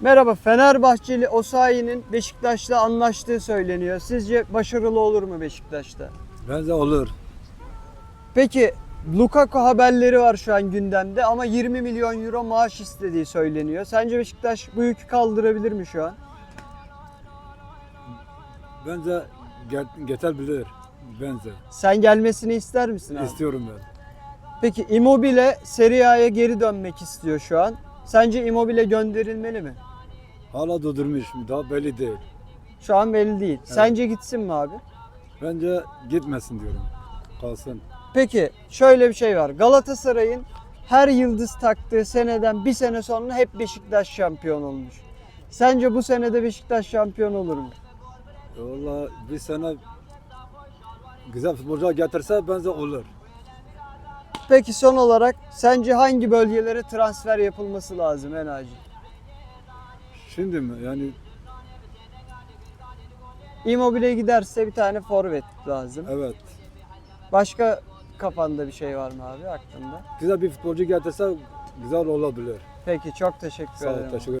Merhaba, Fenerbahçeli Osayi'nin Beşiktaş'la anlaştığı söyleniyor. Sizce başarılı olur mu Beşiktaş'ta? Bence olur. Peki Lukaku haberleri var şu an gündemde ama 20 milyon euro maaş istediği söyleniyor. Sence Beşiktaş bu yükü kaldırabilir mi şu an? Bence get- getirebilir. Bence. Sen gelmesini ister misin abi? İstiyorum ben. Peki Immobile Serie A'ya geri dönmek istiyor şu an. Sence Immobile gönderilmeli mi? Hala durdurmuş. Daha belli değil. Şu an belli değil. Sence gitsin mi abi? Bence gitmesin diyorum. Kalsın. Peki şöyle bir şey var. Galatasaray'ın her yıldız taktığı seneden bir sene sonra hep Beşiktaş şampiyon olmuş. Sence bu senede Beşiktaş şampiyon olur mu? Valla bir sene güzel futbolcu getirse bence olur. Peki son olarak sence hangi bölgelere transfer yapılması lazım en acil? Şimdi mi? Yani Immobile giderse bir tane forvet lazım. evet. Başka kafanda bir şey var mı abi aklında? Güzel bir futbolcu getirse güzel olabilir. Peki çok teşekkür Sağ ol. ederim. Teşekkür